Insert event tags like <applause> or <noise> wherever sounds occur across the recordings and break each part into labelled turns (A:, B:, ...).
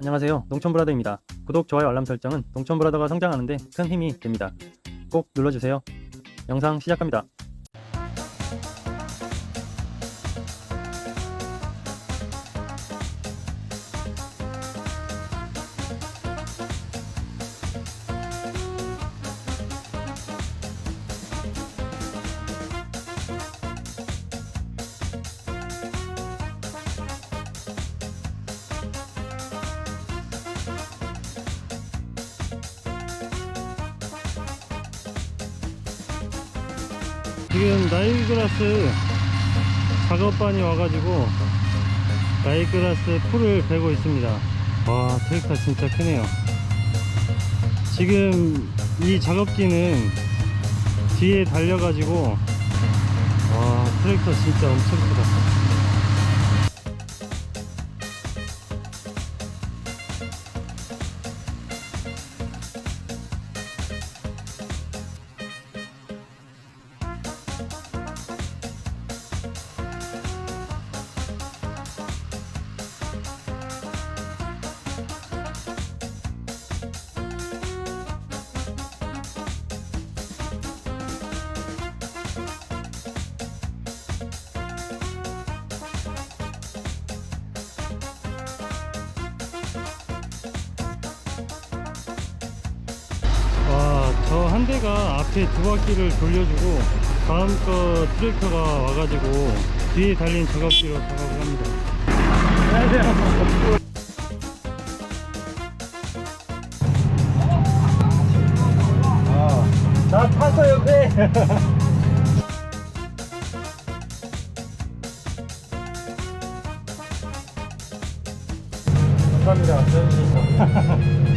A: 안녕하세요. 농촌브라더입니다. 구독, 좋아요, 알람 설정은 농촌브라더가 성장하는데 큰 힘이 됩니다. 꼭 눌러주세요. 영상 시작합니다. 지금 나일그라스 작업반이 와가지고 나일그라스 풀을 베고 있습니다. 와, 트랙터 진짜 크네요. 지금 이 작업기는 뒤에 달려가지고 와, 트랙터 진짜 엄청 크다. 한 대가 앞에 두 바퀴를 돌려주고 다음 거 트랙터가 와가지고 뒤에 달린 작업기로 작업을 합니다. 안녕하세요. 나 타서 옆에. <laughs> 감사합니다.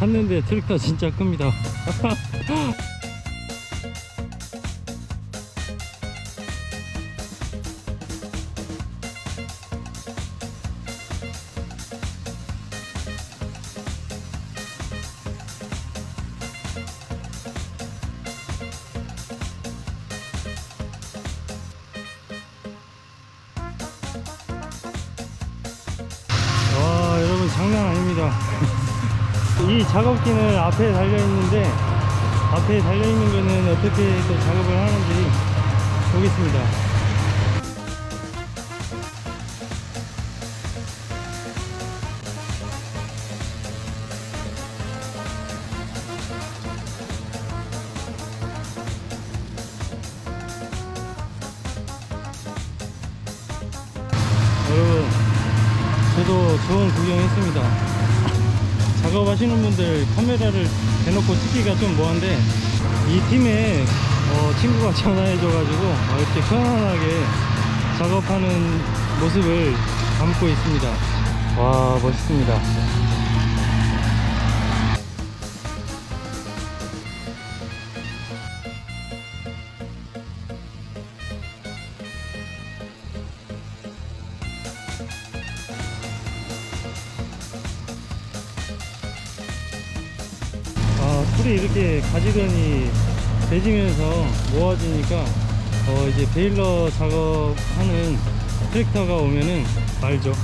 A: 탔는데 트랙터 진짜 큽니다. <laughs> 장난 아닙니다. 이 작업기는 앞에 달려 있는데 앞에 달려 있는 거는 어떻게 또 작업을 하는지 보겠습니다. 여러분, 저도 좋은 구경했습니다. 작업하시는 분들 카메라를 대놓고 찍기가 좀 뭐한데 이 팀에 어, 친구가 <laughs> 전화해줘가지고 어, 이렇게 편안하게 작업하는 모습을 담고 있습니다. 와 멋있습니다. 풀이 이렇게 가지런히 대지면서 모아지니까 어 이제 베일러 작업하는 트랙터가 오면은 말죠.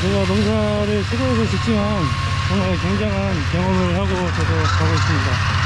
A: 제가 농사를 시골에서 짓지만 정말 굉장한 경험을 하고 저도 가고 있습니다.